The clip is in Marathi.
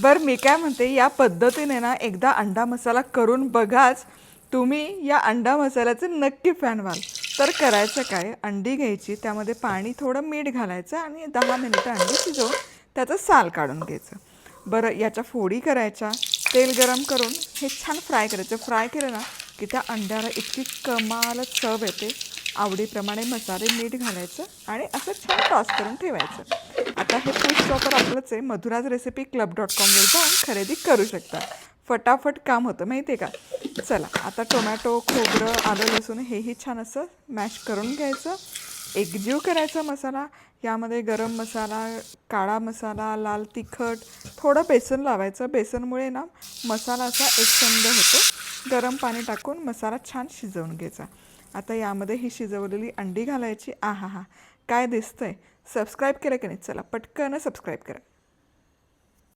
बरं मी काय म्हणते या पद्धतीने ना एकदा अंडा मसाला करून बघाच तुम्ही या अंडा मसाल्याचे नक्की फॅन व्हाल. तर करायचं काय अंडी घ्यायची त्यामध्ये पाणी थोडं मीठ घालायचं आणि दहा मिनिटं अंडी शिजवून त्याचं साल काढून घ्यायचं. बरं याच्या फोडी करायच्या तेल गरम करून हे छान फ्राय करायचं. फ्राय केलं ना की त्या अंड्याला इतकी कमाल चव येते. आवडीप्रमाणे मसाले मीठ घालायचं आणि असं छान टॉस करून ठेवायचं. आता हे फूड स्टॉपर आपलंच आहे. मधुराज रेसिपी क्लब डॉट कॉमवर जाऊन खरेदी करू शकता. फटाफट काम होतं माहिती आहे का? चला आता टोमॅटो खोबरं आलं लसूण हेही छान असं मॅश करून घ्यायचं. एकजीव करायचा मसाला. यामध्ये गरम मसाला काळा मसाला लाल तिखट थोडं बेसन लावायचं. बेसनमुळे ना मसाला असा छंद होतो. गरम पाणी टाकून मसाला छान शिजवून घ्यायचा. आता यामध्ये ही शिजवलेली अंडी घालायची. आहा हा काय दिसतंय सबस्क्राईब केलं की नाही चला पटकन सबस्क्राईब करा.